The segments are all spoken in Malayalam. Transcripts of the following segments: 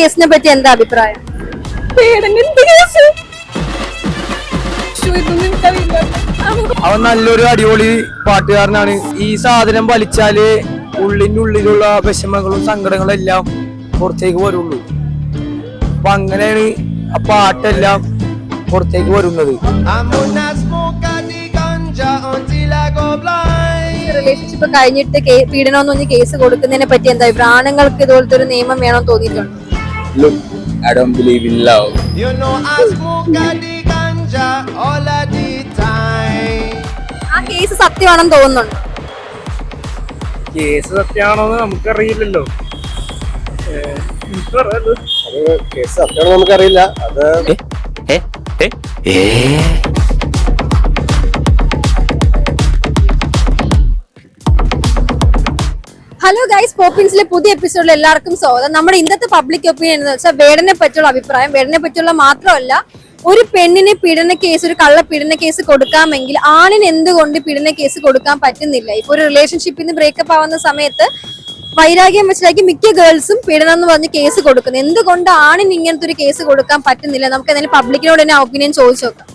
കേസിനെ പറ്റി എന്താ അഭിപ്രായം? അവൻ നല്ലൊരു അടിപൊളി പാട്ടുകാരനാണ്. ഈ സാധനം വലിച്ചാൽ ഉള്ളിന്റെ ഉള്ളിലുള്ള വിഷമങ്ങളും സങ്കടങ്ങളും എല്ലാം പുറത്തേക്ക് വരുള്ളൂ. അപ്പൊ അങ്ങനെയാണ് ആ പാട്ടെല്ലാം പുറത്തേക്ക് വരുന്നത്. റിലേഷൻഷിപ്പ് കഴിഞ്ഞിട്ട് പീഡനം എന്ന് പറഞ്ഞ് കേസ് കൊടുക്കുന്നതിനെ പറ്റി എന്താ പ്രാണങ്ങൾക്ക് ആണുങ്ങൾക്ക് ഇതുപോലത്തെ ഒരു നിയമം വേണം തോന്നിയിട്ടുണ്ട്? Look, I don't believe in love. You know I smoke a the ganja all of the time. ആ കേസ് സത്യമാണെന്ന് തോന്നുന്നുണ്ട് കേസ് സത്യമാണോന്ന് നമുക്കറിയില്ലല്ലോ കേസ് സത്യമാണോ നമുക്കറിയില്ല അത് ഹലോ ഗൈസ് പോപ്പിൻസിലെ പുതിയ എപ്പിസോഡിൽ എല്ലാവർക്കും സ്വാഗതം. നമ്മുടെ ഇന്നത്തെ പബ്ലിക് ഒപ്പീനിയൻ എന്ന് വെച്ചാൽ വേടനെ പറ്റിയുള്ള അഭിപ്രായം. വേടനെ പറ്റിയുള്ള മാത്രമല്ല ഒരു പെണ്ണിന് പീഡന കേസ് ഒരു കള്ള പീഡന കേസ് കൊടുക്കാമെങ്കിൽ ആണിന് എന്തുകൊണ്ട് പീഡന കേസ് കൊടുക്കാൻ പറ്റുന്നില്ല? ഇപ്പൊ ഒരു റിലേഷൻഷിപ്പിൽ നിന്ന് ബ്രേക്കപ്പ് ആവുന്ന സമയത്ത് വൈരാഗ്യം വെച്ചിട്ടാക്കി മിക്ക ഗേൾസും പീഡനം എന്ന് പറഞ്ഞ് കേസ് കൊടുക്കുന്നത്. എന്തുകൊണ്ട് ആണിന് ഇങ്ങനത്തെ ഒരു കേസ് കൊടുക്കാൻ പറ്റുന്നില്ല? നമുക്ക് എന്തായാലും പബ്ലിക്കിനോട് തന്നെ ഒപ്പീനിയൻ ചോദിച്ചു നോക്കാം.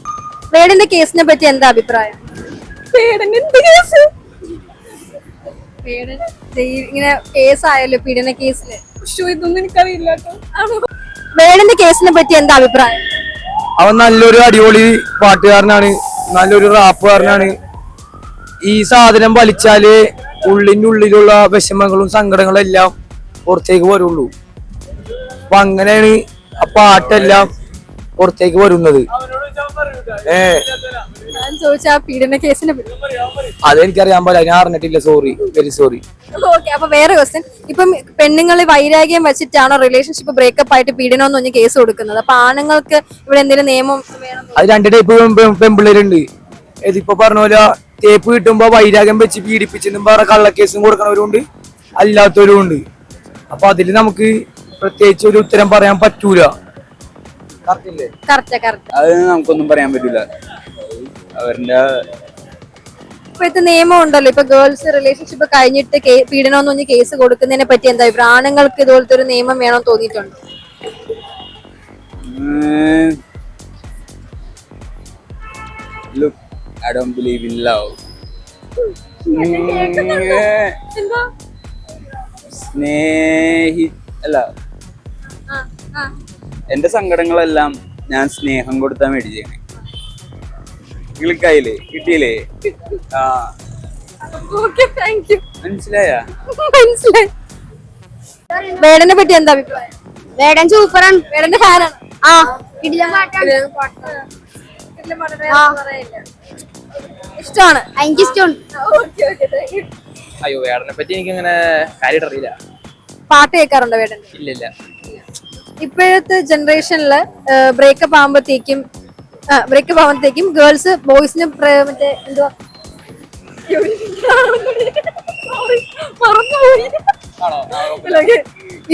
വേടന്റെ കേസിനെ പറ്റി എന്താ അഭിപ്രായം? പീഡന ഇങ്ങനെ കേസായല്ലോ പീഡന കേസിൽ? ഇതൊന്നും എനിക്കറിയില്ല വേടന്റെ കേസിനെ പറ്റി എന്താ അഭിപ്രായം? അവൻ നല്ലൊരു അടിപൊളി പാട്ടുകാരനാണ് നല്ലൊരു റാപ്പുകാരനാണ്. ഈ സാധനം വലിച്ചാൽ ഉള്ളിന്റെ ഉള്ളിലുള്ള വിഷമങ്ങളും സങ്കടങ്ങളും എല്ലാം പുറത്തേക്ക് വരുള്ളൂ. അപ്പൊ അങ്ങനെയാണ് ആ പാട്ടെല്ലാം പുറത്തേക്ക് വരുന്നത്. ഞാൻ ചോദിച്ച ആ പീഡന കേസിനെ പറ്റി അതെനിക്കറിയാൻ പാടില്ല. ഞാൻ അറിഞ്ഞിട്ടില്ല. സോറി വെരി സോറി ഓക്കെ അപ്പൊ വേറെ ക്വസ്റ്റ്യൻ ഇപ്പം പെണ്ണുങ്ങൾ വൈരാഗ്യം വെച്ചിട്ടാണോ റിലേഷൻഷിപ്പ് ബ്രേക്കപ്പ് ആയിട്ട് പീഡനം എന്ന് കേസ് കൊടുക്കുന്നത്? അപ്പൊ ആണുങ്ങൾക്ക് ഇവിടെ എന്തെങ്കിലും നിയമം വേണം അത് രണ്ട് ടൈപ്പ് പെൺപിള്ളേരുണ്ട്. ഇതിപ്പോ പറഞ്ഞ പോലെ തേപ്പ് കിട്ടുമ്പോ വൈരാഗ്യം വെച്ച് പീഡിപ്പിച്ചെന്നും പറഞ്ഞ കള്ളക്കേസും കൊടുക്കണവരുണ്ട്. അല്ലാത്തവരും ഉണ്ട് അപ്പൊ അതിൽ നമുക്ക് പ്രത്യേകിച്ച് ഒരു ഉത്തരം പറയാൻ പറ്റൂല. കറക്റ്റ് കറക്റ്റ് അത് നമുക്കൊന്നും പറയാൻ പറ്റില്ല അവരുടെ ഇപ്പോഴത്തെ നിയമം ഉണ്ടല്ലോ. ഇപ്പൊ ഗേൾസ് റിലേഷൻഷിപ്പ് കഴിഞ്ഞിട്ട് പീഡനം എന്ന് കേസ് കൊടുക്കുന്നതിനെ പറ്റി എന്താ പ്രാണങ്ങൾക്ക് ആണുങ്ങൾക്ക് ഇതുപോലത്തെ ഒരു നിയമം വേണം തോന്നിയിട്ടുണ്ട്? Look I don't believe in love സ്നേഹി അല്ല. എന്റെ സങ്കടങ്ങളെല്ലാം ഞാൻ സ്നേഹം കൊടുത്താൻ വേണ്ടി ചെയ്യണേ നിങ്ങൾക്കായില്ലേ കിട്ടിയില്ലേ? ആ. മനസ്സിലായ? മനസ്സിലായി. വേടനെ പറ്റി എന്താ അഭിപ്രായം? വേടൻ സൂപ്പറാണ്. വേടന്റെ ഫാനാണ്. ആ. ഇഷ്ടമാണ്. എനിക്ക് ഇഷ്ടമുണ്ട്. അയ്യോ വേടനെ പറ്റി എനിക്ക് അങ്ങനെ കാര്യമായിട്ട് അറിയില്ല. പാട്ട് കേൾക്കാറുണ്ടോ വേടന്റെ ഇല്ലില്ല. ഇപ്പോഴത്തെ ജനറേഷനിൽ ബ്രേക്കപ്പ് ആകുമ്പോഴത്തേക്കും ബ്രേക്കപ്പ് ആകുമ്പോഴത്തേക്കും ഗേൾസ് ബോയ്സിന് മറ്റേ എന്തുവാ.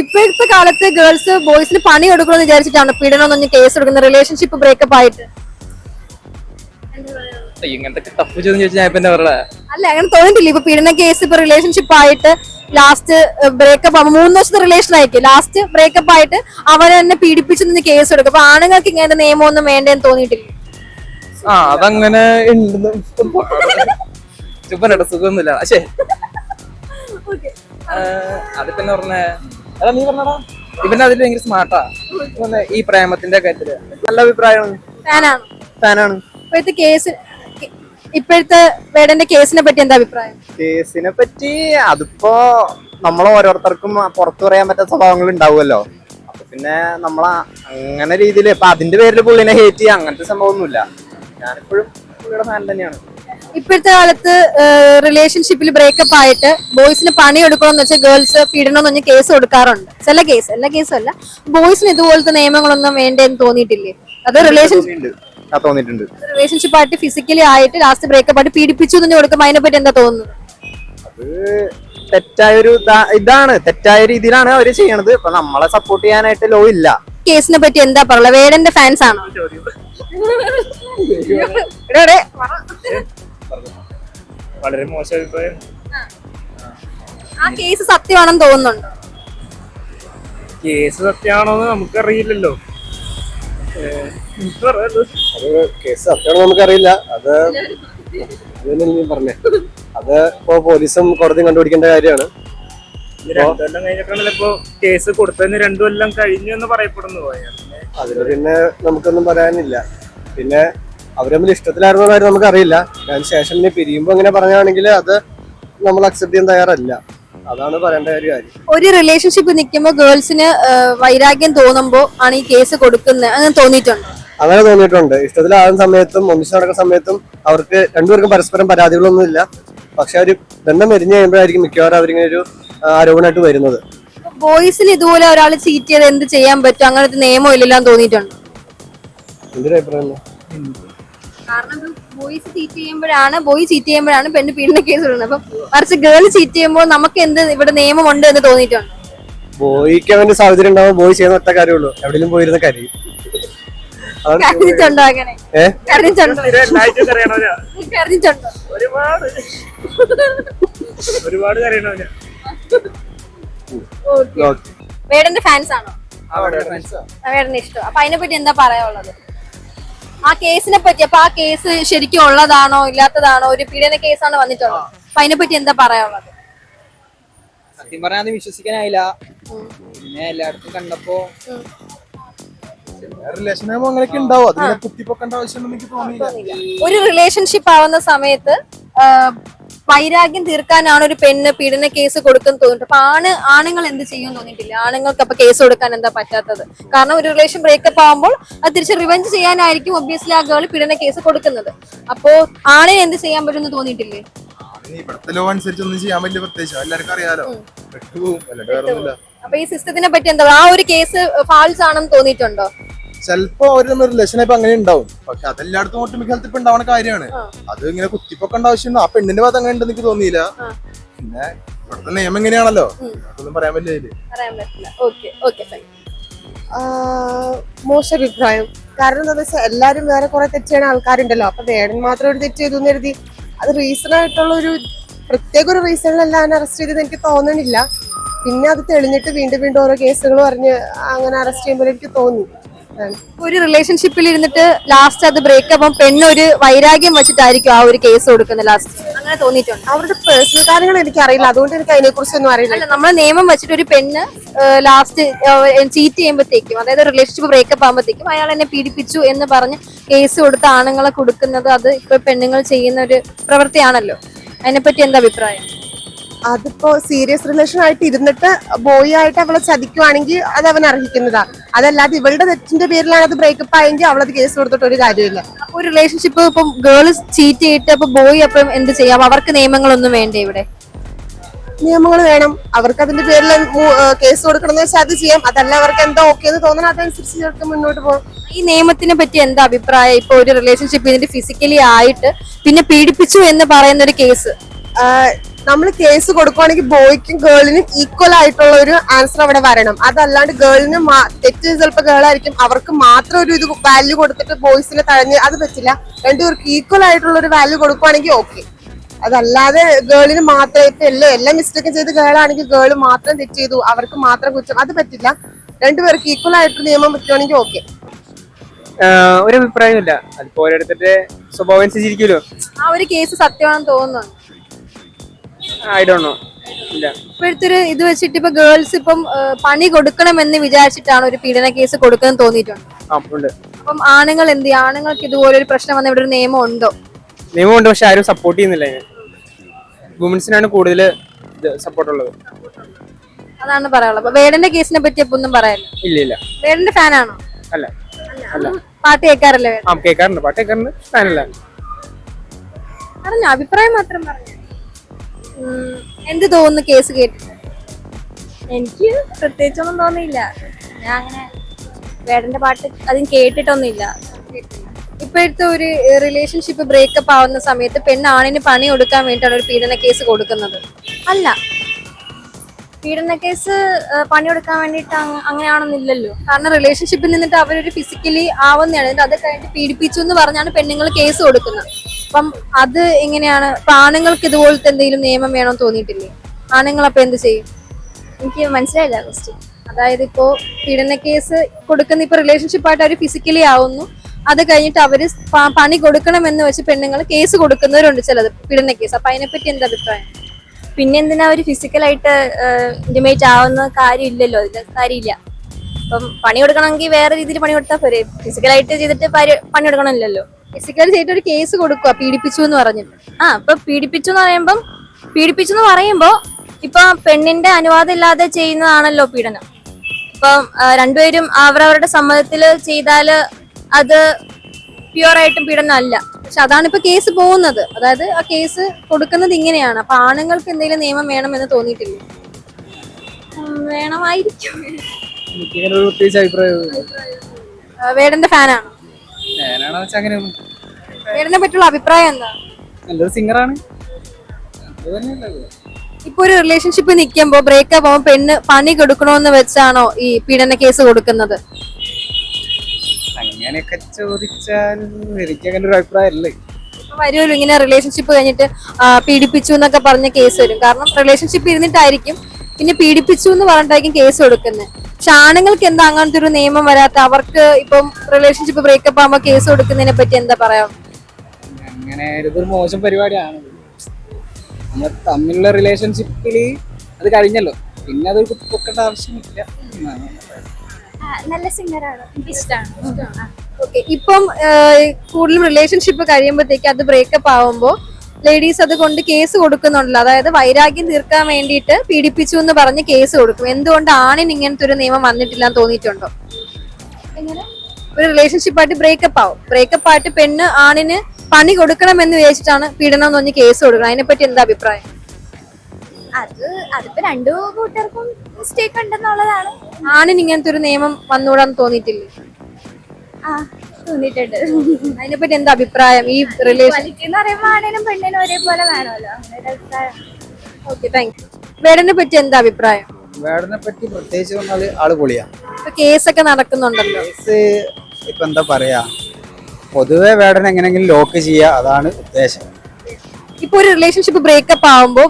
ഇപ്പോഴത്തെ കാലത്ത് ഗേൾസ് ബോയ്സിന് പണി കൊടുക്കണമെന്ന് വിചാരിച്ചിട്ടാണ് പീഡനം കേസ് എടുക്കുന്നത്. റിലേഷൻഷിപ്പ് ബ്രേക്കപ്പ് ആയിട്ട്. ഇങ്ങനത്തെ അല്ല അങ്ങനെ തോന്നിട്ടില്ല ഇപ്പൊ പീഡന കേസ് ഇപ്പൊ റിലേഷൻഷിപ്പ് ആയിട്ട് ലാസ്റ്റ് ബ്രേക്കപ്പ് ആകുമ്പോൾ മൂന്ന് ദിവസത്തെ റിലേഷൻ ആയിരിക്കും ലാസ്റ്റ് ബ്രേക്കപ്പ് ആയിട്ട് അവനെ തന്നെ പീഡിപ്പിച്ചു നിന്ന് കേസ് എടുക്കും. അപ്പൊ ആണുങ്ങൾക്ക് ഇങ്ങനത്തെ നിയമമൊന്നും വേണ്ടെന്ന് തോന്നിയിട്ടില്ല. ആ അതങ്ങനെ ഉണ്ടെന്ന് സുഖമൊന്നുമില്ല. പക്ഷേ അതിപ്പോ എന്നാ പറഞ്ഞേ. അതാ നീ പറഞ്ഞടാ. ഇവന്റെ അതിൽ ഭയങ്കര സ്മാർട്ടാ ഈ പ്രേമത്തിന്റെ കാര്യത്തിൽ. നല്ല അഭിപ്രായമാണ്. ഫാനാണ് ഫാനാണ് ഇപ്പോഴത്തെ കേസ് ഇപ്പോഴത്തെ വേടന്റെ കേസിനെ പറ്റി എന്താ അഭിപ്രായം? കേസിനെ പറ്റി അതിപ്പോ നമ്മൾ ഓരോരുത്തർക്കും പുറത്തു പറയാൻ പറ്റാത്ത സ്വഭാവങ്ങൾ ഉണ്ടാവുമല്ലോ. അപ്പൊ പിന്നെ നമ്മള അങ്ങനെ രീതിയിൽ ഇപ്പൊ അതിന്റെ പേരിൽ പുള്ളിനെ ഹേറ്റ് ചെയ്യുക അങ്ങനത്തെ സംഭവമൊന്നുമില്ല. ഞാനിപ്പോഴും പുള്ളിയുടെ ഫാൻ തന്നെയാണ്. ഇപ്പോഴത്തെ കാലത്ത് റിലേഷൻഷിപ്പിൽ ബ്രേക്കപ്പ് ആയിട്ട് ബോയ്സിന് പണി എടുക്കണം എന്ന് വെച്ചാൽ ഗേൾസ് പീഡനം എന്ന് പറഞ്ഞ് കേസ് കൊടുക്കാറുണ്ട്. ചില കേസ് എല്ലാ കേസും അല്ല. ബോയ്സിന് ഇതുപോലത്തെ നിയമങ്ങളൊന്നും വേണ്ടെന്ന് തോന്നിയിട്ടില്ലേ? അത് റിലേഷൻ തോന്നിയിട്ടുണ്ട് റിലേഷൻഷിപ്പ് ആയിട്ട് ഫിസിക്കലി ആയിട്ട് ലാസ്റ്റ് ബ്രേക്കപ്പ് ആയിട്ട് പീഡിപ്പിച്ചു എന്ന് കൊടുക്കുമ്പോൾ അതിനെ പറ്റി എന്താ തോന്നുന്നത് അത് തെറ്റായൊരു ഒരു ഇതാണ്. തെറ്റായ രീതിയിലാണ് അവർ ചെയ്യണത്. ഇപ്പൊ നമ്മളെ സപ്പോർട്ട് ചെയ്യാനായിട്ട് ലോ ഇല്ല. കേസിനെ പറ്റി എന്താ പറയുക? വേടന്റെ ഫാൻസ് ആണോ. വളരെ മോശം അഭിപ്രായം. ആ. കേസ് സത്യമാണെന്ന് തോന്നുന്നുണ്ടോ? കേസ് സത്യമാണോന്ന് നമുക്കറിയില്ലല്ലോ. അത് കേസ് സത്യമാണോ നമുക്കറിയില്ല. അത് അതന്നെ ഞാൻ പറഞ്ഞേ. അത് ഇപ്പോ പോലീസും കോടതിയും കണ്ടുപിടിക്കേണ്ട കാര്യമാണ്. കഴിഞ്ഞിട്ടാണല്ലോ ഇപ്പൊ കേസ് കൊടുത്തതിന് രണ്ടു കൊല്ലം കഴിഞ്ഞു എന്ന് പറയപ്പെടുന്നു അതിന് പിന്നെ നമുക്കൊന്നും പറയാനില്ല. പിന്നെ അവർ തമ്മിൽ ഇഷ്ടത്തിലായിരുന്ന കാര്യം നമുക്കറിയില്ല. അതിന് ശേഷം പിന്നെ പിരിയുമ്പോൾ ഇങ്ങനെ പറയുകയാണെങ്കിൽ അത് നമ്മൾ അക്സെപ്റ്റ് ചെയ്യാൻ തയ്യാറല്ല. അതാണ് പറയേണ്ട ഒരു കാര്യം. ഒരു റിലേഷൻഷിപ്പ് നിൽക്കുമ്പോൾ ഗേൾസിന് വൈരാഗ്യം തോന്നുമ്പോൾ ആണ് ഈ കേസ് കൊടുക്കുന്നത് അങ്ങനെ തോന്നിയിട്ടുണ്ട്? അങ്ങനെ തോന്നിയിട്ടുണ്ട്. ഇഷ്ടത്തിലാകുന്ന സമയത്തും ഒന്നിച്ച് നടക്കുന്ന സമയത്തും അവർക്ക് രണ്ടുപേർക്കും പരസ്പരം പരാതികളൊന്നുമില്ല. പക്ഷെ അവർ ബന്ധം എരിഞ്ഞു കഴിയുമ്പോഴായിരിക്കും മിക്കവാറും അവരിങ്ങനെ ഒരു ആരോപണമായിട്ട് വരുന്നത്. ബോയ്സിൽ ഇതുപോലെ ഒരാൾ ചീറ്റ് ചെയ്ത് എന്ത് ചെയ്യാൻ പറ്റും? അങ്ങനത്തെ നിയമം ഇല്ലല്ലോ തോന്നിയിട്ടുണ്ട്? എന്തൊരു ഒരു അഭിപ്രായം? കാരണം ബോയ്സ് ചീറ്റ് ചെയ്യുമ്പോഴാണ് ബോയ് ചീറ്റ് ചെയ്യുമ്പോഴാണ് പെണ്ണ് പീഡന കേസ് ഇടുന്നത് അപ്പൊ മറിച്ച് ഗേൾ ചീറ്റ് ചെയ്യുമ്പോൾ നമുക്ക് എന്ത് ഇവിടെ എന്ന് തോന്നിയിട്ടുണ്ട്? ബോയ്ക്ക് അവന്റെ സാഹചര്യം ഉണ്ടാവും ബോയ് ചെയ്യുന്ന ഒറ്റ കാര്യമുള്ളൂ എവിടെയും പോയിരുന്ന കാര്യം. കരഞ്ഞിട്ടുണ്ടോ അങ്ങനെ? ഏ? കരഞ്ഞിട്ടുണ്ടോ? എല്ലായിട്ടും അറിയണവരാ കരഞ്ഞിട്ടുണ്ടോ? ഒരുപാട്. ഒരുപാട് കരയണവരാ ഓക്കെ. വേടന്റെ ഫാൻസ് ആണോ? ആ, വേടന്റെ ഇഷ്ടം. അപ്പൊ അതിനെ പറ്റി എന്താ പറയാനുള്ളത്? ആ കേസിനെ പറ്റി അപ്പൊ ആ കേസ് ശരിക്കും ഉള്ളതാണോ ഇല്ലാത്തതാണോ? ഒരു പീഡന കേസാണ് വന്നിട്ടുള്ളത്. അപ്പൊ അതിനെ പറ്റി എന്താ പറയാനുള്ളത്? സത്യം പറഞ്ഞാൽ അത് വിശ്വസിക്കാനായില്ല. പിന്നെ എല്ലായിടത്തും കണ്ടപ്പോ റിലേഷൻ ആകുമ്പോൾ അങ്ങനെയൊക്കെ ഉണ്ടാവും. അതിനെ കുത്തിപ്പൊക്കേണ്ട ആവശ്യമൊന്നും എനിക്ക് തോന്നിയില്ല. ഒരു റിലേഷൻഷിപ്പ് ആവുന്ന സമയത്ത് വൈരാഗ്യം തീർക്കാനാണ് ഒരു പെണ്ണ് പീഡന കേസ് കൊടുക്കുന്ന തോന്നിട്ട് അപ്പൊ ആണ് ആണുങ്ങൾ എന്ത് ചെയ്യും തോന്നിയിട്ടില്ല. ആണുങ്ങൾക്ക് അപ്പൊ കേസ് കൊടുക്കാൻ എന്താ പറ്റാത്തത്? കാരണം ഒരു റിലേഷൻ ബ്രേക്കപ്പ് ആവുമ്പോൾ അത് തിരിച്ച് റിവെഞ്ച് ചെയ്യാനായിരിക്കും ഒബ്വിയസ്ലി ആ ഗേൾ പീഡന കേസ് കൊടുക്കുന്നത്. അപ്പോ ആണിന് എന്ത് ചെയ്യാൻ പറ്റുമെന്ന് തോന്നിയിട്ടില്ലേ? ഇവിടുത്തെ ലോ അനുസരിച്ച് ഒന്നും ചെയ്യാൻ വലിയ പ്രത്യേകിച്ച്. എല്ലാവർക്കും അറിയാലോ. അപ്പൊ ഈ സിസ്റ്റത്തിനെ പറ്റി എന്താ ആ ഒരു കേസ് ഫാൾസ് ആണെന്ന് തോന്നിയിട്ടുണ്ടോ? ചിലപ്പോ അവർ തമ്മിൽ റിലേഷൻ ആയപ്പോ അങ്ങനെ ഉണ്ടാവും. പക്ഷെ അതെല്ലായിടത്തും ഒട്ടുമിക്ക സ്ഥലത്ത് ഇപ്പൊ ഉണ്ടാവുന്ന കാര്യമാണ്. അത് ഇങ്ങനെ കുത്തിപ്പൊക്കേണ്ട ആവശ്യം ആ പെണ്ണിന്റെ ഭാഗത്ത് അങ്ങനെ ഉണ്ടെന്ന് എനിക്ക് തോന്നിയില്ല. പിന്നെ ഇവിടുത്തെ നിയമം എങ്ങനെയാണല്ലോ? അതൊന്നും പറയാൻ പറ്റില്ല. പറയാൻ പറ്റില്ല. ഓക്കെ ഓക്കെ ഫൈൻ മോശം അഭിപ്രായം കാരണം എന്താ വെച്ചാൽ എല്ലാരും വേറെ കുറെ തെറ്റ് ചെയ്യണ ആൾക്കാരുണ്ടല്ലോ. അപ്പൊ വേടൻ മാത്രം ഒരു തെറ്റ് ചെയ്തു എന്ന് കരുതി. അത് റീസൺ ആയിട്ടുള്ള ഒരു പ്രത്യേക ഒരു റീസണിലല്ല അറസ്റ്റ് ചെയ്തെന്ന് എനിക്ക് തോന്നണില്ല. പിന്നെ അത് തെളിഞ്ഞിട്ട് വീണ്ടും വീണ്ടും ഓരോ കേസുകൾ പറഞ്ഞ് അങ്ങനെ അറസ്റ്റ് ചെയ്യുമ്പോൾ എനിക്ക് തോന്നി. ഒരു റിലേഷൻഷിപ്പിൽ ഇരുന്നിട്ട് ലാസ്റ്റ് അത് ബ്രേക്കപ്പ് പെണ്ണ് ഒരു വൈരാഗ്യം വെച്ചിട്ടായിരിക്കും ആ ഒരു കേസ് കൊടുക്കുന്നത് ലാസ്റ്റ് അങ്ങനെ തോന്നിയിട്ടുണ്ട്. അവരുടെ പേഴ്സണൽ കാര്യങ്ങൾ എനിക്ക് അറിയില്ല അതുകൊണ്ട് എനിക്ക് അതിനെ കുറിച്ചൊന്നും അറിയില്ല നമ്മളെ നിയമം വെച്ചിട്ട് ഒരു പെണ്ണ് ലാസ്റ്റ് ചീറ്റ് ചെയ്യുമ്പോഴത്തേക്കും അതായത് റിലേഷൻഷിപ്പ് ബ്രേക്കപ്പ് ആകുമ്പോഴത്തേക്കും അയാൾ എന്നെ പീഡിപ്പിച്ചു എന്ന് പറഞ്ഞ് കേസ് കൊടുത്ത ആണുങ്ങളെ കൊടുക്കുന്നത് അത് ഇപ്പൊ പെണ്ണുങ്ങൾ ചെയ്യുന്ന ഒരു പ്രവൃത്തിയാണല്ലോ. അതിനെപ്പറ്റി എന്താ അഭിപ്രായം? അതിപ്പോ സീരിയസ് റിലേഷൻ ആയിട്ട് ഇരുന്നിട്ട് ബോയ് ആയിട്ട് അവളെ ചതിക്കുവാണെങ്കിൽ അത് അവൻ അർഹിക്കുന്നതാ. അതല്ലാതെ ഇവളുടെ തെറ്റിന്റെ പേരിലാണ് അത് ബ്രേക്കപ്പ് ആയെങ്കിൽ അവളത് കേസ് കൊടുത്തിട്ട് ഒരു കാര്യമില്ല അപ്പൊ ഒരു റിലേഷൻഷിപ്പ് ഇപ്പം ഗേൾസ് ചീറ്റ് ചെയ്തിട്ട് അപ്പൊ ബോയ് അപ്പം എന്ത് ചെയ്യാം? അവർക്ക് നിയമങ്ങളൊന്നും വേണ്ടേ ഇവിടെ? നിയമങ്ങൾ വേണം. അവർക്ക് അതിന്റെ പേരിൽ കേസ് കൊടുക്കണം എന്ന് വെച്ചാൽ അത് ചെയ്യാം. അതല്ല അവർക്ക് എന്താ ഓക്കെ എന്ന് തോന്നണം അതനുസരിച്ച് ചേർക്ക് മുന്നോട്ട് പോകും. ഈ നിയമത്തിനെ പറ്റി എന്താ അഭിപ്രായം? ഇപ്പൊ ഒരു റിലേഷൻഷിപ്പ് ഇതിന്റെ ഫിസിക്കലി ആയിട്ട് പിന്നെ പീഡിപ്പിച്ചു എന്ന് പറയുന്ന ഒരു കേസ് നമ്മൾ കേസ് കൊടുക്കുവാണെങ്കിൽ ബോയ്ക്കും ഗേളിനും ഈക്വൽ ആയിട്ടുള്ള ഒരു ആൻസർ അവിടെ വരണം. അതല്ലാണ്ട് ഗേളിന് തെറ്റ് ചിലപ്പോൾ ഗേളായിരിക്കും അവർക്ക് മാത്രം ഒരു ഇത് വാല്യൂ കൊടുത്തിട്ട് ബോയ്സിനെ തഴഞ്ഞ് അത് പറ്റില്ല. രണ്ടുപേർക്ക് ഈക്വൽ ആയിട്ടുള്ള ഒരു വാല്യൂ കൊടുക്കുവാണെങ്കിൽ ഓക്കെ അതല്ലാതെ ഗേളിന് മാത്രം ഇപ്പൊ എല്ലാം എല്ലാം മിസ്റ്റേക്കും ചെയ്ത് ഗേളാണെങ്കിൽ ഗേൾ മാത്രം തെറ്റ് ചെയ്തു. അവർക്ക് മാത്രം കുറ്റം അത് പറ്റില്ല. രണ്ടുപേർക്ക് ഈക്വൽ ആയിട്ട് നിയമം പറ്റുവാണെങ്കിൽ ഓക്കെ ഒരു അഭിപ്രായമില്ല അതിപ്പോ ഓരോരുത്തരുടെ സ്വഭാവം അനുസരിച്ചിരിക്കുമല്ലോ ആ ഒരു കേസ് സത്യമാണെന്ന് തോന്നുന്നു. ഐ ഡോ നോ ഇല്ല. ഇപ്പോഴത്തെ ഒരു ഇത് വെച്ചിട്ട് ഇപ്പൊ ഗേൾസ് ഇപ്പം പണി കൊടുക്കണമെന്ന് വിചാരിച്ചിട്ടാണ് ഒരു പീഡന കേസ് കൊടുക്കുന്നത് തോന്നിയിട്ടുണ്ട്. ആ ഉണ്ട്. അപ്പം ആണുങ്ങൾ എന്ത് ചെയ്യും? ആണുങ്ങൾക്ക് ഇതുപോലെ ഒരു പ്രശ്നം വന്ന ഇവിടെ ഒരു നിയമം ഉണ്ടോ? നിയമമുണ്ട് പക്ഷെ ആരും സപ്പോർട്ട് ചെയ്യുന്നില്ല വുമൻസിനാണ് കൂടുതൽ സപ്പോർട്ട് ഉള്ളത്. അതാണ് പറയാനുള്ളത്. അപ്പൊ വേടന്റെ കേസിനെ പറ്റി അപ്പൊ ഒന്നും പറയാനില്ല. ഇല്ല ഇല്ല. വേടന്റെ ഫാനാണോ അല്ല. അല്ല. പാട്ട് കേൾക്കാറില്ല വേടൻ? ആ കേൾക്കാറുണ്ട്. പാട്ട് കേൾക്കാറുണ്ട്. ഫാനല്ല അറിഞ്ഞ അഭിപ്രായം മാത്രം പറഞ്ഞു. എന്ത് തോന്നുന്നു കേസ് കേട്ടിട്ട് എനിക്ക് പ്രത്യേകിച്ചൊന്നും തോന്നിയില്ല. ഞാൻ അങ്ങനെ വേടന്റെ പാട്ട് അതും കേട്ടിട്ടൊന്നുമില്ല. ഇപ്പോഴത്തെ ഒരു റിലേഷൻഷിപ്പ് ബ്രേക്കപ്പ് ആവുന്ന സമയത്ത് പെണ്ണാണിന് പണി കൊടുക്കാൻ വേണ്ടിയിട്ടാണ് ഒരു പീഡന കേസ് കൊടുക്കുന്നത്. അല്ല. പീഡന കേസ് പണി കൊടുക്കാൻ വേണ്ടിയിട്ട് അങ്ങ- അങ്ങനെയാണെന്നില്ലല്ലോ. കാരണം റിലേഷൻഷിപ്പിൽ നിന്നിട്ട് അവരൊരു ഫിസിക്കലി ആവുന്നതാണ്. എന്നിട്ട് അത് കഴിഞ്ഞിട്ട് പീഡിപ്പിച്ചു എന്ന് പറഞ്ഞാണ് പെണ്ണുങ്ങൾ കേസ് കൊടുക്കുന്നത്. അപ്പം അത് എങ്ങനെയാണ്? ഇപ്പൊ ആണുങ്ങൾക്ക് ഇതുപോലത്തെ എന്തെങ്കിലും നിയമം വേണമെന്ന് തോന്നിയിട്ടില്ലേ? ആണുങ്ങൾ അപ്പൊ എന്ത് ചെയ്യും? എനിക്ക് മനസ്സിലായില്ല ക്വസ്റ്റ്യൻ അതായത് ഇപ്പോ പീഡന കേസ് കൊടുക്കുന്ന ഇപ്പൊ റിലേഷൻഷിപ്പ് ആയിട്ട് അവർ ഫിസിക്കലി ആവുന്നു. അത് കഴിഞ്ഞിട്ട് അവർ പണി പണി കൊടുക്കണമെന്ന് വെച്ച് പെണ്ണുങ്ങൾ കേസ് കൊടുക്കുന്നവരുണ്ട് ചിലത് പീഡന കേസ്. അപ്പൊ അതിനെപ്പറ്റി എന്താ അഭിപ്രായം? പിന്നെ എന്തിനാ അവർ ഫിസിക്കലായിട്ട് ഇന്റിമേറ്റ് ആവുന്ന കാര്യമില്ലല്ലോ? അതിന്റെ കാര്യമില്ല. അപ്പം പണി കൊടുക്കണമെങ്കിൽ വേറെ രീതിയിൽ പണി കൊടുത്താൽ പോരെ? ഫിസിക്കലായിട്ട് ചെയ്തിട്ട് പണി കൊടുക്കണമില്ലല്ലോ. ഫിസിക്കലി ചെയ്തിട്ട് ഒരു കേസ് കൊടുക്കുക പീഡിപ്പിച്ചു എന്ന് പറഞ്ഞു. ആ അപ്പൊ പീഡിപ്പിച്ചു എന്ന് പറയുമ്പം പീഡിപ്പിച്ചു എന്ന് പറയുമ്പോ ഇപ്പൊ പെണ്ണിന്റെ അനുവാദം ഇല്ലാതെ ചെയ്യുന്നതാണല്ലോ പീഡനം. ഇപ്പം രണ്ടുപേരും അവരവരുടെ സമ്മതത്തിൽ ചെയ്താൽ അത് പ്യുവർ ആയിട്ടും പീഡനം അല്ല. പക്ഷെ അതാണ് ഇപ്പൊ കേസ് പോകുന്നത്. അതായത് ആ കേസ് കൊടുക്കുന്നത് ഇങ്ങനെയാണ്. അപ്പൊ ആണുങ്ങൾക്ക് എന്തെങ്കിലും നിയമം വേണം എന്ന് തോന്നിയിട്ടില്ല വേണമായിരിക്കും. വേടന്റെ ഫാനാണ് ഞാനാണെന്ന് വെച്ചാൽ അങ്ങനെ വേടനെ പറ്റിയുള്ള അഭിപ്രായം എന്താ? നല്ലൊരു സിംഗറാണ് അത് തന്നെയല്ലേ ഇപ്പൊ ഒരു റിലേഷൻഷിപ്പ് നിൽക്കുമ്പോ ബ്രേക്കപ്പ് ആവുമ്പോ പെണ്ണ് പണി കൊടുക്കണോന്ന് വെച്ചാണോ ഈ പീഡന കേസ് കൊടുക്കുന്നത്? അങ്ങനെയൊക്കെ ചോദിച്ചാൽ എനിക്ക് അങ്ങനെ ഒരു അഭിപ്രായമല്ലേ. ഇപ്പൊ വരുമല്ലോ ഇങ്ങനെ റിലേഷൻഷിപ്പ് കഴിഞ്ഞിട്ട് ആ, പീഡിപ്പിച്ചു എന്നൊക്കെ പറഞ്ഞ കേസ് വരും. കാരണം റിലേഷൻഷിപ്പ് ഇരുന്നിട്ടായിരിക്കും പിന്നെ പീഡിപ്പിച്ചു എന്ന് പറഞ്ഞിട്ടായിരിക്കും കേസ് കൊടുക്കുന്നത് ആണുങ്ങൾക്ക് എന്താ അങ്ങനത്തെ ഒരു നിയമം വരാത്ത? അവർക്ക് ഇപ്പം റിലേഷൻഷിപ്പ് ബ്രേക്കപ്പ് ആകുമ്പോ കേസ് കൊടുക്കുന്നതിനെ പറ്റി എന്താ പറയാ? അങ്ങനെ ഇതൊരു മോശം പരിപാടിയാണ്. നമ്മൾ തമ്മിലുള്ള റിലേഷൻഷിപ്പിൽ അത് കഴിഞ്ഞല്ലോ. പിന്നെ അത് കുത്തിപ്പൊക്കേണ്ട ആവശ്യമില്ല. നല്ല സിംഗറാണ്. ഇഷ്ടമാണ് ഇപ്പം കൂടുതലും റിലേഷൻഷിപ്പ് കഴിയുമ്പോഴത്തേക്ക് അത് ബ്രേക്കപ്പ് ആവുമ്പോ ലേഡീസ് അത് കൊണ്ട് കേസ് കൊടുക്കുന്നുണ്ടല്ലോ. അതായത് വൈരാഗ്യം തീർക്കാൻ വേണ്ടിയിട്ട് പീഡിപ്പിച്ചു എന്ന് പറഞ്ഞ് കേസ് കൊടുക്കും. എന്തുകൊണ്ട് ആണിന് ഇങ്ങനത്തെ ഒരു നിയമം വന്നിട്ടില്ല എന്ന് തോന്നിയിട്ടുണ്ടോ ഒരു റിലേഷൻഷിപ്പ് ആയിട്ട് ബ്രേക്കപ്പ് ആവും. ബ്രേക്കപ്പ് ആയിട്ട് പെണ്ണ് ആണിന് പണി കൊടുക്കണമെന്ന് വിചാരിച്ചിട്ടാണ് പീഡനം എന്ന് പറഞ്ഞ് കേസ് കൊടുക്കണം അതിനെപ്പറ്റി എന്താ അഭിപ്രായം? അത് അതിപ്പോ രണ്ടു കൂട്ടർക്കും മിസ്റ്റേക്ക് ഉണ്ടെന്നുള്ളതാണ്. ആണിന് ഇങ്ങനത്തെ ഒരു നിയമം വന്നുകൂടാന്ന് തോന്നിയിട്ടില്ലേ? ആ. തോന്നിയിട്ടുണ്ട്. അതിനെപ്പറ്റി എന്താ അഭിപ്രായം? ഈ റിലേഷൻ എന്ന് പറയുമ്പോൾ ആണേനും പെണ്ണിനും ഒരേപോലെ വേണമല്ലോ. അങ്ങനെ ഒരു അഭിപ്രായം. ഓക്കെ താങ്ക് യു വേടനെ പറ്റി എന്താ അഭിപ്രായം? വേടനെ പറ്റി പ്രത്യേകിച്ച് പറഞ്ഞാൽ ആൾ പൊളിയാ. ഇപ്പൊ കേസൊക്കെ നടക്കുന്നുണ്ടല്ലോ. കേസ് ഇപ്പൊ എന്താ പറയാ? പൊതുവെ വേടനെ എങ്ങനെയെങ്കിലും ലോക്ക് ചെയ്യുക അതാണ് ഉദ്ദേശം. ഇപ്പൊ ഒരു റിലേഷൻഷിപ്പ് ബ്രേക്കപ്പ് ആവുമ്പോ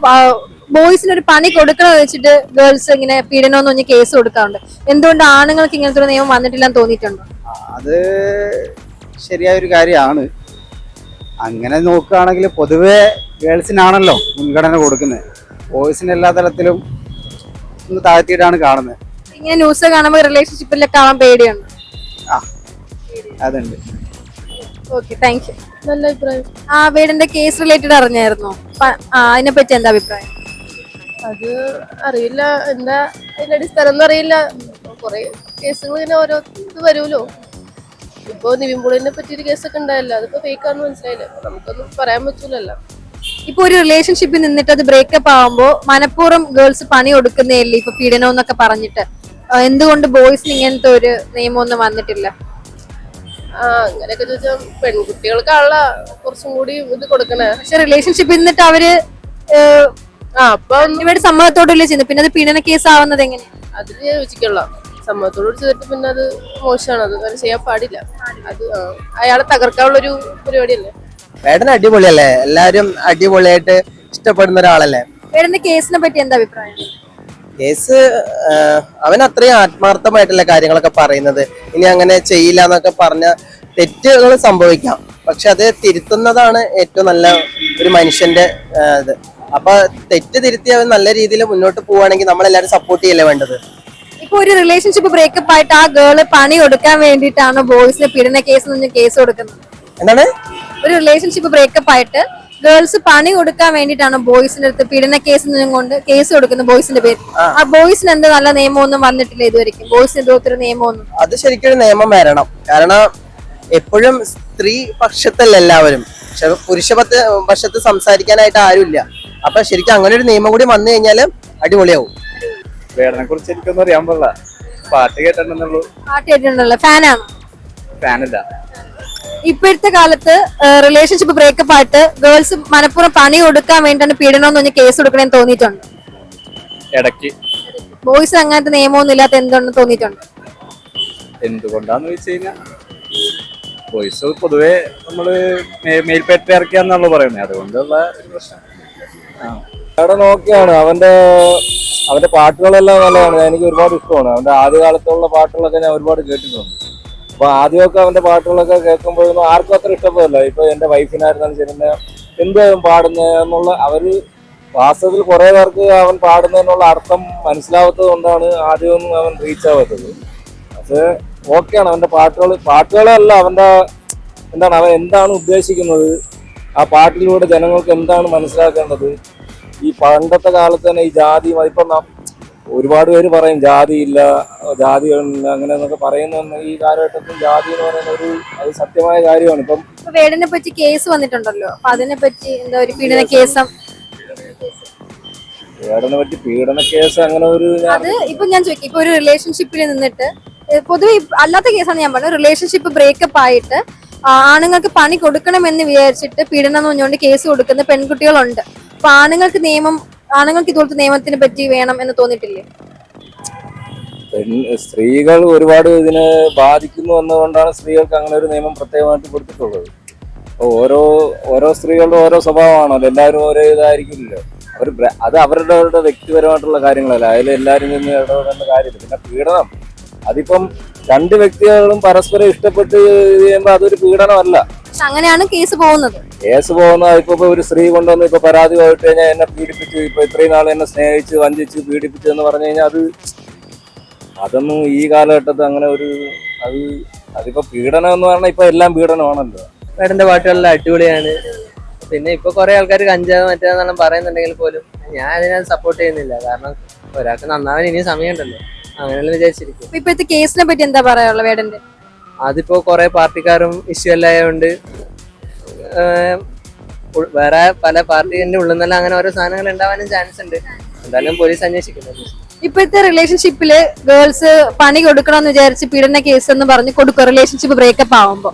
ബോയ്സിന് ഒരു പണി കൊടുക്കണമെന്ന് വെച്ചിട്ട് ഗേൾസ് ഇങ്ങനെ പീഡനം എന്ന് പറഞ്ഞ് കേസ് കൊടുക്കാറുണ്ട്. എന്തുകൊണ്ട് ആണുങ്ങൾക്ക് ഇങ്ങനത്തെ ഒരു നിയമം വന്നിട്ടില്ലെന്ന് തോന്നിയിട്ടുണ്ടോ? അത് ശരിയായ ഒരു കാര്യമാണ്. അങ്ങനെ നോക്കുകയാണെങ്കിൽ പൊതുവെ ഗേൾസിനാണല്ലോ മുൻഗണന കൊടുക്കുന്നത്. ബോയ്സിന് എല്ലാ തലത്തിലും ഒന്ന് താഴ്ത്തിയിട്ടാണ് കാണുന്നത്. ഇങ്ങനെ ന്യൂസ് കാണുമ്പോൾ റിലേഷൻഷിപ്പിലൊക്കെ ആവാൻ പേടിയുണ്ട്? ആ അതുണ്ട്. ഓക്കെ താങ്ക് യു നല്ല അഭിപ്രായം ആ വീടിന്റെ കേസ് റിലേറ്റഡ് അറിഞ്ഞായിരുന്നോ? അതിനെ പറ്റി എന്താ അഭിപ്രായം? അത് അറിയില്ല. എന്താ അതിന്റെ അടിസ്ഥാനം ഒന്നും അറിയില്ല. കുറെ കേസുകൾ ഇങ്ങനെ ഓരോ ഇത് വരുമല്ലോ. ഇപ്പൊ നിവിൻപുളിനെ പറ്റിയൊരു കേസൊക്കെ ഉണ്ടായല്ലോ. അതിപ്പോ ഫേക്കാന്ന് മനസ്സിലായില്ല? നമുക്കൊന്നും പറയാൻ പറ്റൂലല്ലോ. ഇപ്പൊ ഒരു റിലേഷൻഷിപ്പിൽ നിന്നിട്ട് അത് ബ്രേക്കപ്പ് ആവുമ്പോ മനഃപൂർവം ഗേൾസ് പണി കൊടുക്കുന്നേല്ലേ ഇപ്പൊ പീഡനം എന്നൊക്കെ പറഞ്ഞിട്ട് എന്തുകൊണ്ട് ബോയ്സിന് ഇങ്ങനത്തെ ഒരു നിയമമൊന്നും വന്നിട്ടില്ല? ആ അങ്ങനെയൊക്കെ ചോദിച്ചാൽ പെൺകുട്ടികൾക്കാണല്ലോ കുറച്ചും കൂടി ഇത് കൊടുക്കണേ. പക്ഷെ റിലേഷൻഷിപ്പിൽ നിന്നിട്ട് അവർ ഇവരുടെ സമ്മതത്തോടല്ലേ ചെയ്യുന്നത്? പിന്നെ അത് പീഡന കേസ് ആവുന്നത് എങ്ങനെയാ അതിൽ യോജിക്കുള്ള സമ്മതത്തോട് ചെയ്തിട്ട് പിന്നെ അത് മോശമാണ്. അത് അങ്ങനെ ചെയ്യാൻ പാടില്ല. അത് അയാളെ അയാളെ തകർക്കാനുള്ളൊരു പരിപാടിയല്ലേ? വേടൻ അടിപൊളിയല്ലേ? എല്ലാരും അടിപൊളിയായിട്ട് ഇഷ്ടപ്പെടുന്ന ഒരാളല്ലേ? പീഡന കേസിനെ പറ്റി എന്താ അഭിപ്രായം? കേസ് അവൻ അത്രയും ആത്മാർത്ഥമായിട്ടുള്ള കാര്യങ്ങളൊക്കെ പറയുന്നത്. ഇനി അങ്ങനെ ചെയ്യില്ല എന്നൊക്കെ പറഞ്ഞ തെറ്റുകൾ സംഭവിക്കാം. പക്ഷെ അത് തിരുത്തുന്നതാണ് ഏറ്റവും നല്ല ഒരു മനുഷ്യന്റെ ഇത്. അപ്പൊ തെറ്റ് തിരുത്തി അവൻ നല്ല രീതിയിൽ മുന്നോട്ട് പോവുകയാണെങ്കിൽ നമ്മളെല്ലാരും സപ്പോർട്ട് ചെയ്യല്ലേ വേണ്ടത്? ഇപ്പൊ ഒരു റിലേഷൻഷിപ്പ് ബ്രേക്കപ്പ് ആയിട്ട് ആ ഗേൾ പണി കൊടുക്കാൻ വേണ്ടിയിട്ടാണ് ബോയ്സിന് പീഡന കേസ് കേസ് കൊടുക്കുന്നത്? എന്താണ്? ഒരു റിലേഷൻഷിപ്പ് ബ്രേക്കപ്പ് ആയിട്ട് ഗേൾസ് പണി കൊടുക്കാൻ വേണ്ടിയിട്ടാണ് ബോയ്സിന്റെ അടുത്ത് പീഡന കേസ് കൊണ്ട് കേസ് കൊടുക്കുന്നത് ബോയ്സിന്റെ പേര് ആ. ബോയ്സിന് എന്ത് നല്ല നിയമമൊന്നും വന്നിട്ടില്ല ഇതുവരെയും ബോയ്സിന് ഒത്തിരി നിയമമൊന്നും. അത് ശരിക്കും നിയമം വരണം. കാരണം എപ്പോഴും സ്ത്രീ പക്ഷത്തല്ല എല്ലാവരും. പക്ഷെ പുരുഷ പക്ഷത്ത് സംസാരിക്കാനായിട്ട് ആരുമില്ല. അപ്പൊ ശരിക്കും അങ്ങനെ ഒരു നിയമം കൂടി വന്നു കഴിഞ്ഞാൽ അടിപൊളിയാവും. വേടനെ കുറിച്ച് എനിക്കൊന്നും അറിയാൻ പാടില്ല. പാട്ട് കേട്ടിട്ടുണ്ടെന്നുള്ളൂ. പാട്ട് കേട്ടിട്ടുണ്ടല്ലോ. ഫാനാണ് ഫാനല്ല. ഇപ്പോഴത്തെ കാലത്ത് റിലേഷൻഷിപ്പ് ബ്രേക്കപ്പ് ആയിട്ട് ഗേൾസ് മനഃപൂർവം പണി കൊടുക്കാൻ വേണ്ടിയാണ് പീഡനം എന്ന് പറഞ്ഞ് കേസ് കൊടുക്കണമെന്ന് തോന്നിയിട്ടുണ്ട്. ഇടയ്ക്ക്. ബോയ്സ് അങ്ങനത്തെ നിയമമൊന്നും ഇല്ലാത്ത എന്തുണ്ടെന്ന് തോന്നിയിട്ടുണ്ട്? എന്തുകൊണ്ടാന്ന് വെച്ച് കഴിഞ്ഞാൽ ബോയ്സ് പൊതുവെ നമ്മൾ മെയിൽ ഇറക്കിയാന്നാണല്ലോ പറയുന്നത് അതുകൊണ്ടുള്ള ഒരു പ്രശ്നം. അവിടെ നോക്കിയാണ്. അവന്റെ അവന്റെ പാട്ടുകളെല്ലാം നല്ലതാണ്. എനിക്ക് ഒരുപാട് ഇഷ്ടമാണ്. അവന്റെ ആദ്യകാലത്തുള്ള പാട്ടുകളൊക്കെ ഞാൻ ഒരുപാട് കേട്ടിട്ടുണ്ട്. അപ്പൊ ആദ്യമൊക്കെ അവന്റെ പാട്ടുകളൊക്കെ കേൾക്കുമ്പോഴൊന്നും ആർക്കും അത്ര ഇഷ്ടപ്പെടില്ല. ഇപ്പൊ എന്റെ വൈഫിനായിരുന്നാലും ശരി എന്ത് പാടുന്നത് എന്നുള്ള അവർ വാസ്തവത്തിൽ കുറെ പേർക്ക് അവൻ പാടുന്നതിനുള്ള അർത്ഥം മനസ്സിലാവാത്തത് കൊണ്ടാണ് ആദ്യമൊന്നും അവൻ റീച്ച് ആവാത്തത്. പക്ഷേ ഓക്കെയാണ് അവന്റെ പാട്ടുകൾ പാട്ടുകളല്ല അവന്റെ എന്താണ് അവൻ എന്താണ് ഉദ്ദേശിക്കുന്നത്? ആ പാട്ടിലൂടെ ജനങ്ങൾക്ക് എന്താണ് മനസ്സിലാക്കേണ്ടത്? ഈ പണ്ടത്തെ കാലത്ത് തന്നെ ഈ ജാതി ഇപ്പം ഒരുപാട് പേര് പറയും ജാതി ഇല്ല ജാതി അങ്ങനെ എന്നൊക്കെ പറയുന്ന ഈ കാലഘട്ടത്തിൽ ജാതി എന്ന് പറയുന്ന ഒരു അത് സത്യമായ കാര്യമാണ്. ഇപ്പം വേടനെ പറ്റി കേസ് വന്നിട്ടുണ്ടല്ലോ. അപ്പൊ അതിനെ പറ്റി എന്താ ഒരു പീഡന കേസം വേടനെ പറ്റി പീഡന കേസ് അങ്ങനെ ഒരു അത് ഇപ്പൊ ഞാൻ ചോദിക്കും. ഇപ്പൊ ഒരു റിലേഷൻഷിപ്പിൽ നിന്നിട്ട് പൊതുവെ അല്ലാത്ത കേസാണ് ഞാൻ പറഞ്ഞത്. റിലേഷൻഷിപ്പ് ബ്രേക്കപ്പ് ആയിട്ട് ആണുങ്ങൾക്ക് പണി കൊടുക്കണമെന്ന് വിചാരിച്ചിട്ട് പീഡനം എന്ന് പറഞ്ഞുകൊണ്ട് കേസ് കൊടുക്കുന്ന പെൺകുട്ടികളുണ്ട്. അപ്പൊ ആണുങ്ങൾക്ക് നിയമം ആണുങ്ങൾക്ക് ഇതുപോലത്തെ നിയമത്തിനെ പറ്റി വേണം എന്ന് തോന്നിയിട്ടില്ലേ? സ്ത്രീകൾ ഒരുപാട് ഇതിനെ ബാധിക്കുന്നു എന്നതുകൊണ്ടാണ് സ്ത്രീകൾക്ക് അങ്ങനെ ഒരു നിയമം പ്രത്യേകമായിട്ട് കൊടുത്തിട്ടുള്ളത്. ഓരോ ഓരോ സ്ത്രീകളുടെ ഓരോ സ്വഭാവമാണല്ലോ. എല്ലാവരും ഒരേ ഇതായിരിക്കില്ലല്ലോ. അവർ അത് അവരുടെ അവരുടെ വ്യക്തിപരമായിട്ടുള്ള കാര്യങ്ങളല്ല. അതിൽ എല്ലാവരും നിന്ന് ഇടപെടേണ്ട കാര്യമില്ല. പിന്നെ പീഡനം. അതിപ്പം രണ്ട് വ്യക്തികളും പരസ്പരം ഇഷ്ടപ്പെട്ട് ചെയ്യുമ്പോ ചെയ്യുമ്പോൾ അതൊരു പീഡനമല്ല. അങ്ങനെയാണ് കേസ് പോകുന്നത്. കേസ് പോകുന്ന ഇപ്പൊ ഒരു സ്ത്രീ കൊണ്ടുവന്ന് ഇപ്പൊ പരാതി പോയിട്ട് കഴിഞ്ഞാൽ എന്നെ പീഡിപ്പിച്ചു. ഇപ്പൊ ഇത്രയും നാൾ എന്നെ സ്നേഹിച്ച് വഞ്ചിച്ച് പീഡിപ്പിച്ചു എന്ന് പറഞ്ഞു കഴിഞ്ഞാൽ അത് അതൊന്നും ഈ കാലഘട്ടത്തിൽ അങ്ങനെ ഒരു അത് അതിപ്പോ പീഡനം എന്ന് പറഞ്ഞാൽ ഇപ്പൊ എല്ലാം പീഡനമാണല്ലോ. മേഡന്റെ പാട്ടുകളെല്ലാം അടിപൊളിയാണ്. പിന്നെ ഇപ്പൊ കുറെ ആൾക്കാർ കഞ്ചാവ് മറ്റേതെന്നെല്ലാം പറയുന്നുണ്ടെങ്കിൽ പോലും ഞാൻ അതിനെ സപ്പോർട്ട് ചെയ്യുന്നില്ല. കാരണം ഒരാൾക്ക് നന്നാവാൻ ഇനിയും സമയമുണ്ടല്ലോ. അങ്ങനെയെല്ലാം വിചാരിച്ചിരിക്കും. ഇപ്പോഴത്തെ കേസിനെ പറ്റി എന്താ പറയാനുള്ള വേടന്റെ അതിപ്പോ കുറെ പാർട്ടിക്കാരും ഇഷ്യൂ എല്ലാം ആയതുകൊണ്ട് വേറെ പല പാർട്ടിന്റെ ഉള്ളിൽ നിന്നെല്ലാം അങ്ങനെ ഓരോ സാധനങ്ങൾ ഉണ്ടാവാനും ചാൻസ് ഉണ്ട്. എന്തായാലും പോലീസ് അന്വേഷിക്കുന്നുണ്ട് ഇപ്പോഴത്തെ റിലേഷൻഷിപ്പിൽ ഗേൾസ് പണി കൊടുക്കണം എന്ന് വിചാരിച്ച് പീഡന കേസ് എന്ന് പറഞ്ഞ് കൊടുക്കും. റിലേഷൻഷിപ്പ് ബ്രേക്കപ്പ് ആവുമ്പോ.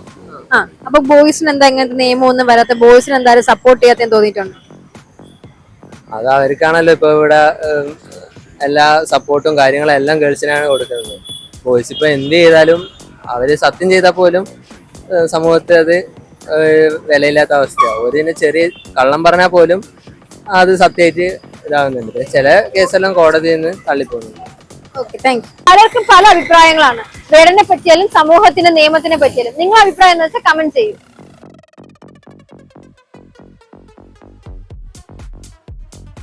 ആ അപ്പൊ ബോയ്സിന് എന്താ ഇങ്ങനത്തെ നിയമമൊന്നും വരാത്ത ബോയ്സിന് എന്തായാലും സപ്പോർട്ട് ചെയ്യാത്ത തോന്നിയിട്ടുണ്ട്? അത് അവർക്കാണല്ലോ ഇപ്പൊ ഇവിടെ എല്ലാ സപ്പോർട്ടും കാര്യങ്ങളും എല്ലാം ഗേൾസിനാണ് കൊടുക്കുന്നത്. ബോയ്സ് ഇപ്പം എന്ത് ചെയ്താലും അവർ സത്യം ചെയ്താൽ പോലും സമൂഹത്തിൽ അത് വിലയില്ലാത്ത അവസ്ഥയാണ് ഒരു ചെറിയ കള്ളം പറഞ്ഞാൽ പോലും അത് സത്യമായിട്ട് ഇതാകുന്നുണ്ട്. ചില കേസെല്ലാം കോടതിയിൽ നിന്ന് തള്ളിപ്പോകുന്നുണ്ട്. പലർക്കും പല അഭിപ്രായങ്ങളാണ്. വേടനെ പറ്റിയാലും സമൂഹത്തിന്റെ നിയമത്തിനെ പറ്റിയാലും. നിങ്ങളുടെ അഭിപ്രായം എന്ന് വെച്ചാൽ കമന്റ് ചെയ്യും.